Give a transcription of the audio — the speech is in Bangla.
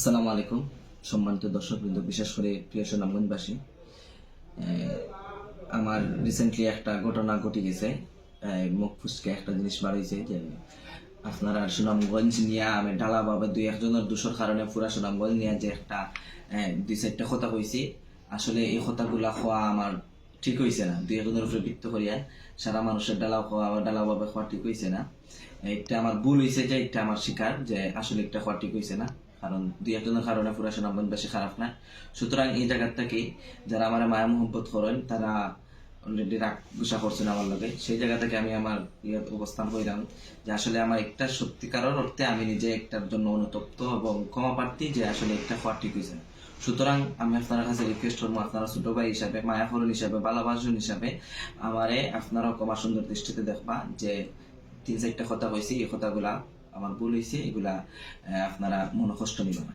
আসসালামু আলাইকুম, সম্মানিত দর্শক বৃন্দ বিশেষ করে প্রিয় সুনামগঞ্জবাসী। আমার রিসেন্টলি একটা ঘটনা ঘটে গেছে মুখ ফুসকে একটা জিনিস বাড়িয়েছে যে, আপনারা সুনামগঞ্জ নিয়ে আমি ঢালাভাবে দুই একজনের দোষর কারণে পুরা সুনামগঞ্জ নিয়ে যে একটা দুই চারটা কথা কইছি, আসলে এই কথাগুলা খোয়া আমার ঠিক হয়েছে না। দুই একজনের উপরে বৃত্ত করিয়া সারা মানুষের ডালাও খাওয়া বা ডালাভাবে খাওয়া ঠিক হয়েছে না। এটা আমার ভুল হয়েছে যে, এটা আমার শিকার যে, আসলে এটা খাওয়া ঠিক হয়েছে না। কারণ দুই একজনের কারণে পুরা সুনামগঞ্জ বেশি খারাপ না। সুতরাং এই জায়গার থেকে যারা আমার মায়া মোহব্বত করেন, তারা অলরেডি রাগ গুসা করছেন আমার লগে। সেই জায়গা থেকে আমি আমার অবস্থান হইলাম যে আসলে আমার একটা সত্যিকারের অর্থে আমি নিজে একটার জন্য অনুতপ্ত এবং ক্ষমা প্রার্থী যে আসলে একটা হওয়া ঠিক হয়েছে সুতরাং আমি আপনার কাছে রিকোয়েস্ট করব আপনারা ছোট ভাই হিসাবে, মায়া ফলন হিসাবে, ভালোবাসন হিসাবে আমারে আপনারাও ক্ষমা সুন্দর দৃষ্টিতে দেখবা যে তিন চারটা কথা কইছি, এই কথাগুলা আমার ভুল হয়েছে এগুলা আপনারা মনে কষ্ট নিবেন।